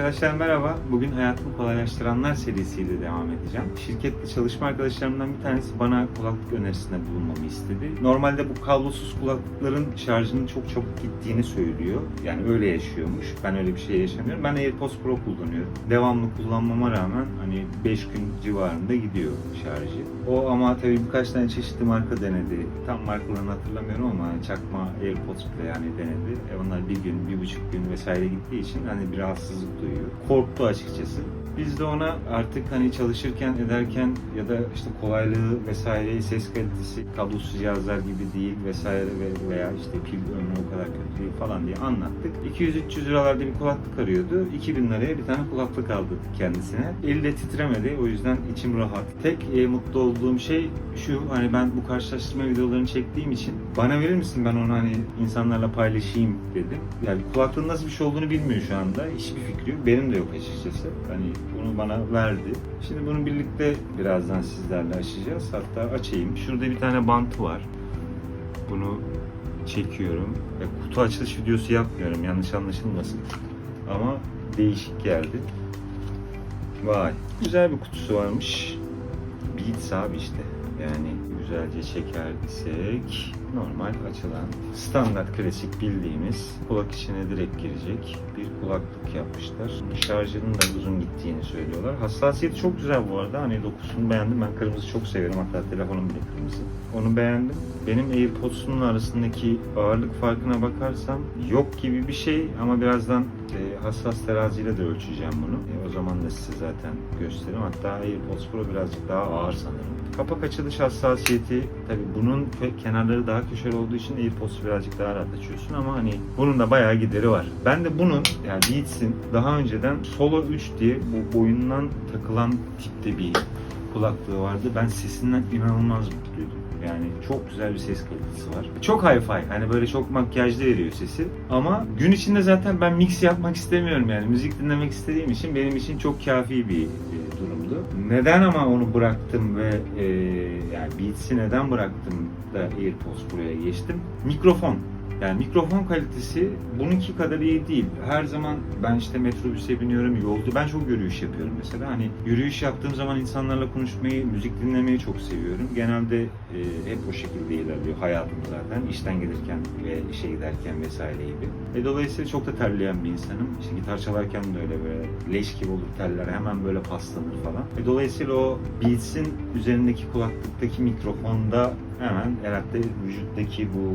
Arkadaşlar merhaba. Bugün Hayatımı Kolaylaştıranlar serisiyle devam edeceğim. Şirkette çalışma arkadaşlarımdan bir tanesi bana kulaklık önerisinde bulunmamı istedi. Normalde bu kablosuz kulaklıkların şarjının çok çabuk gittiğini söylüyor. Yani öyle yaşıyormuş. Ben öyle bir şey yaşamıyorum. Ben AirPods Pro kullanıyorum. Devamlı kullanmama rağmen hani 5 gün civarında gidiyor şarjı. O ama tabii birkaç tane çeşitli marka denedi. Tam markalarını hatırlamıyorum ama çakma AirPods bile yani denedi. E onlar bir gün, bir buçuk gün vesaire gittiği için hani bir rahatsızlık duyuyor. Korktu açıkçası. Biz de ona artık hani çalışırken ederken ya da işte kolaylığı vesaire ses kalitesi kablosuz cihazlar gibi değil vesaire ve veya işte pil ömrü o kadar kötü değil falan diye anlattık. 200-300 liralarda bir kulaklık arıyordu. 2000 liraya bir tane kulaklık aldı kendisine. Eli de titremedi o yüzden içim rahat. Tek e, mutlu olduğum şey şu hani ben bu karşılaştırma videolarını çektiğim için bana verir misin ben onu hani insanlarla paylaşayım dedim. Yani kulaklığın nasıl bir şey olduğunu bilmiyor şu anda. Hiçbir fikri yok. Benim de yok açıkçası. Hani bunu bana verdi. Şimdi bunu birlikte birazdan sizlerle açacağız. Hatta açayım. Şurada bir tane bantı var. Bunu çekiyorum. Ya, kutu açılış videosu yapmıyorum. Yanlış anlaşılmasın. Ama değişik geldi. Vay. Güzel bir kutusu varmış. Beats abi işte. Yani güzelce çekersek normal açılan standart klasik bildiğimiz kulak içine direkt girecek bir kulaklık yapmışlar. Şarjının da uzun gittiğini söylüyorlar. Hassasiyeti çok güzel bu arada. Hani dokusunu beğendim. Ben kırmızı çok severim. Hatta telefonum bile kırmızı. Onu beğendim. Benim AirPods'un arasındaki ağırlık farkına bakarsam yok gibi bir şey ama birazdan e, hassas teraziyle de ölçeceğim bunu. E, o zaman da size zaten gösteririm. Hatta AirPods Pro birazcık daha ağır sanırım. Kapak açılış hassasiyeti tabi bunun ke- kenarları daha köşeli olduğu için AirPods'u birazcık daha rahat açıyorsun ama hani bunun da bayağı gideri var. Ben de bunun yani Beats'in daha önceden Solo 3 diye bu boyundan takılan tipte bir kulaklığı vardı. Ben sesinden inanılmaz mutluydum. Yani çok güzel bir ses kalitesi var. Çok hi-fi. Hani böyle çok makyajlı veriyor sesi. Ama gün içinde zaten ben mix yapmak istemiyorum yani. Müzik dinlemek istediğim için benim için çok kafi bir e, durumdu. Neden ama onu bıraktım ve e, yani Beats'i neden bıraktım da AirPods buraya geçtim? Mikrofon. Yani mikrofon kalitesi bununki kadar iyi değil. Her zaman ben işte metrobüse biniyorum, yolda ben çok yürüyüş yapıyorum mesela. Hani yürüyüş yaptığım zaman insanlarla konuşmayı, müzik dinlemeyi çok seviyorum. Genelde e, hep o şekilde ilerliyor hayatım zaten. İşten gelirken ve işe giderken vesaire gibi. E, dolayısıyla çok da terleyen bir insanım. İşte gitar çalarken de öyle böyle leş gibi olur teller. Hemen böyle paslanır falan. E, dolayısıyla o Beats'in üzerindeki kulaklıktaki mikrofonda hemen herhalde vücuttaki bu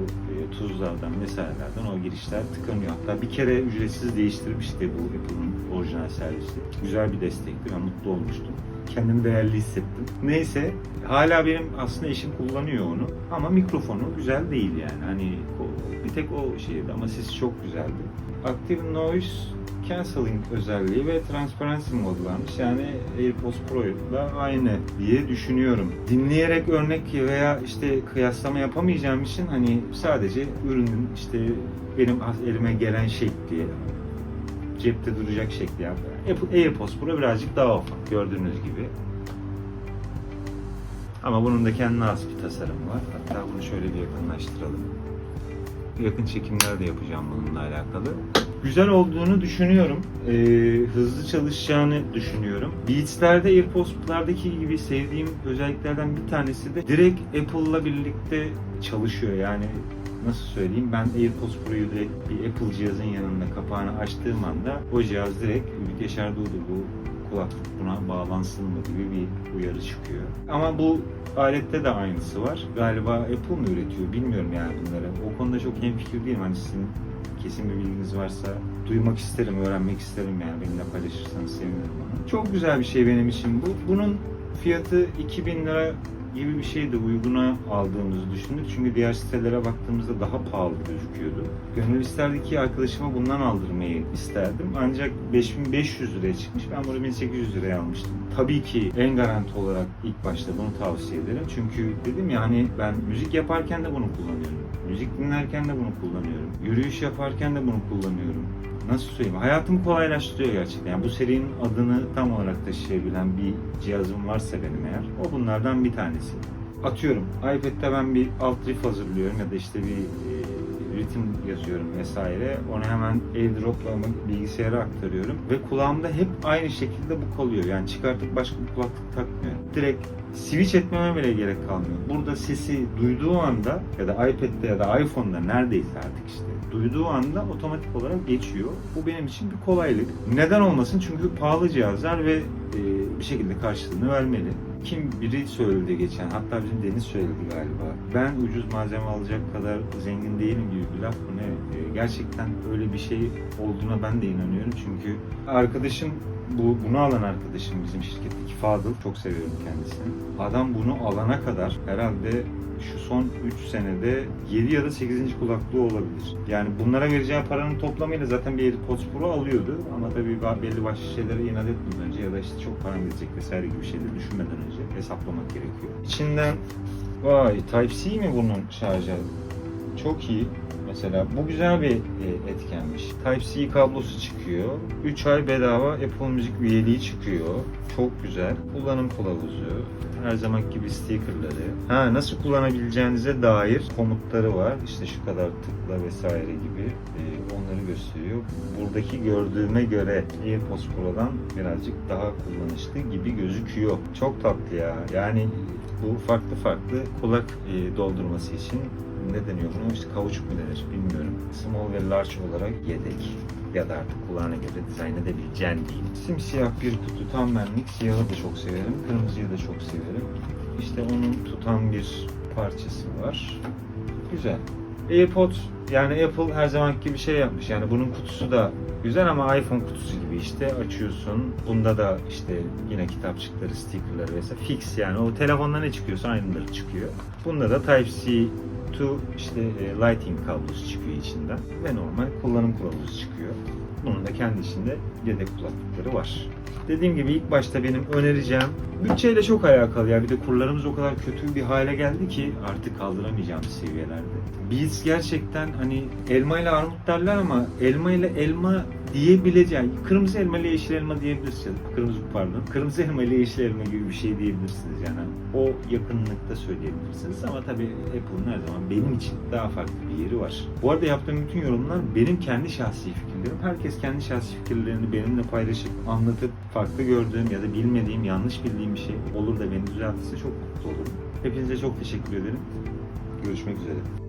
tuzlardan vesairelerden o girişler tıkanıyor. Hatta bir kere ücretsiz değiştirmişti bu Apple'ın orijinal servisi. Güzel bir destekti. Ben mutlu olmuştum. Kendimi değerli hissettim. Neyse hala benim aslında eşim kullanıyor onu. Ama mikrofonu güzel değil yani. Hani bir tek o şeydi ama sesi çok güzeldi. Active Noise Cancelling özelliği ve Transparency modu varmış. Yani AirPods Pro ile aynı diye düşünüyorum. Dinleyerek örnek veya işte kıyaslama yapamayacağım için hani sadece ürünün işte benim elime gelen şekli, cepte duracak şekli yap. Apple AirPods Pro birazcık daha ufak gördüğünüz gibi. Ama bunun da kendine has bir tasarımı var. Hatta bunu şöyle bir yakınlaştıralım. Yakın çekimler de yapacağım bununla alakalı. Güzel olduğunu düşünüyorum. Ee, hızlı çalışacağını düşünüyorum. Beats'lerde AirPods'lardaki gibi sevdiğim özelliklerden bir tanesi de direkt Apple'la birlikte çalışıyor. Yani nasıl söyleyeyim ben AirPods Pro'yu direkt bir Apple cihazın yanında kapağını açtığım anda o cihaz direkt Ümit Yaşar Doğdu bu kulaklık buna bağlansın mı gibi bir uyarı çıkıyor. Ama bu alette de aynısı var. Galiba Apple mı üretiyor bilmiyorum yani bunları. O konuda çok hemfikir değilim. Hani sizin kesin bir bilginiz varsa duymak isterim, öğrenmek isterim yani benimle paylaşırsanız sevinirim. Çok güzel bir şey benim için bu. Bunun fiyatı 2000 lira gibi bir şeydi uyguna aldığımızı düşündük. Çünkü diğer sitelere baktığımızda daha pahalı gözüküyordu. Gönül isterdi ki arkadaşıma bundan aldırmayı isterdim. Ancak 5500 liraya çıkmış. Ben bunu 1800 liraya almıştım. Tabii ki en garanti olarak ilk başta bunu tavsiye ederim. Çünkü dedim ya hani ben müzik yaparken de bunu kullanıyorum. Müzik dinlerken de bunu kullanıyorum. Yürüyüş yaparken de bunu kullanıyorum nasıl söyleyeyim hayatımı kolaylaştırıyor gerçekten. Yani bu serinin adını tam olarak taşıyabilen bir cihazım varsa benim eğer o bunlardan bir tanesi. Atıyorum iPad'de ben bir alt riff hazırlıyorum ya da işte bir e, ritim yazıyorum vesaire. Onu hemen AirDrop'la bilgisayara aktarıyorum. Ve kulağımda hep aynı şekilde bu kalıyor. Yani çıkartıp başka bir kulaklık takmıyorum. Direkt switch etmeme bile gerek kalmıyor. Burada sesi duyduğu anda ya da iPad'de ya da iPhone'da neredeyse artık işte duyduğu anda otomatik olarak geçiyor. Bu benim için bir kolaylık. Neden olmasın? Çünkü pahalı cihazlar ve e, bir şekilde karşılığını vermeli. Kim biri söyledi geçen, hatta bizim Deniz söyledi galiba. Ben ucuz malzeme alacak kadar zengin değilim gibi bir laf mı ne? E, gerçekten öyle bir şey olduğuna ben de inanıyorum. Çünkü arkadaşım bu bunu alan arkadaşım bizim şirketteki Fadıl çok seviyorum kendisini. Adam bunu alana kadar herhalde şu son 3 senede 7 ya da 8. kulaklığı olabilir. Yani bunlara vereceği paranın toplamıyla zaten bir AirPods Pro alıyordu ama tabii belli başlı şeylere inat etmeden önce ya da işte çok param gidecek vesaire gibi şeyleri düşünmeden önce hesaplamak gerekiyor. İçinden vay Type-C mi bunun şarjı? Çok iyi. Mesela bu güzel bir e, etkenmiş. Type-C kablosu çıkıyor. 3 ay bedava Apple Müzik üyeliği çıkıyor. Çok güzel. Kullanım kılavuzu. Her zaman gibi stickerları. Ha nasıl kullanabileceğinize dair komutları var. İşte şu kadar tıkla vesaire gibi e, onları gösteriyor. Buradaki gördüğüme göre AirPods Pro'dan birazcık daha kullanışlı gibi gözüküyor. Çok tatlı ya. Yani bu farklı farklı kulak e, doldurması için ne deniyor buna? İşte kauçuk mu denir bilmiyorum. Small ve large olarak yedek ya da artık kulağına göre dizayn edebileceğin diyeyim. Simsiyah bir kutu tam benlik. Siyahı da çok severim. Kırmızıyı da çok severim. İşte onun tutan bir parçası var. Güzel. AirPods yani Apple her zamanki gibi şey yapmış. Yani bunun kutusu da güzel ama iPhone kutusu gibi işte açıyorsun. Bunda da işte yine kitapçıkları, stickerları vesaire fix yani o telefonda ne çıkıyorsa aynıları çıkıyor. Bunda da Type-C to işte e, lighting kablosu çıkıyor içinden ve normal kullanım kılavuzu çıkıyor. Bunun da kendi içinde yedek kulaklıkları var. Dediğim gibi ilk başta benim önereceğim bütçeyle çok alakalı ya. Bir de kurlarımız o kadar kötü bir hale geldi ki artık kaldıramayacağımız seviyelerde. Biz gerçekten hani elma ile armut derler ama elma ile elma diyebileceğim. Kırmızı elma ile yeşil elma diyebilirsiniz. Kırmızı pardon. Kırmızı elma ile yeşil elma gibi bir şey diyebilirsiniz yani. O yakınlıkta söyleyebilirsiniz ama tabii Apple'ın her zaman benim için daha farklı bir yeri var. Bu arada yaptığım bütün yorumlar benim kendi şahsi fikirlerim. Herkes kendi şahsi fikirlerini benimle paylaşıp anlatıp farklı gördüğüm ya da bilmediğim, yanlış bildiğim bir şey olur da beni düzeltirse çok mutlu olurum. Hepinize çok teşekkür ederim. Görüşmek üzere.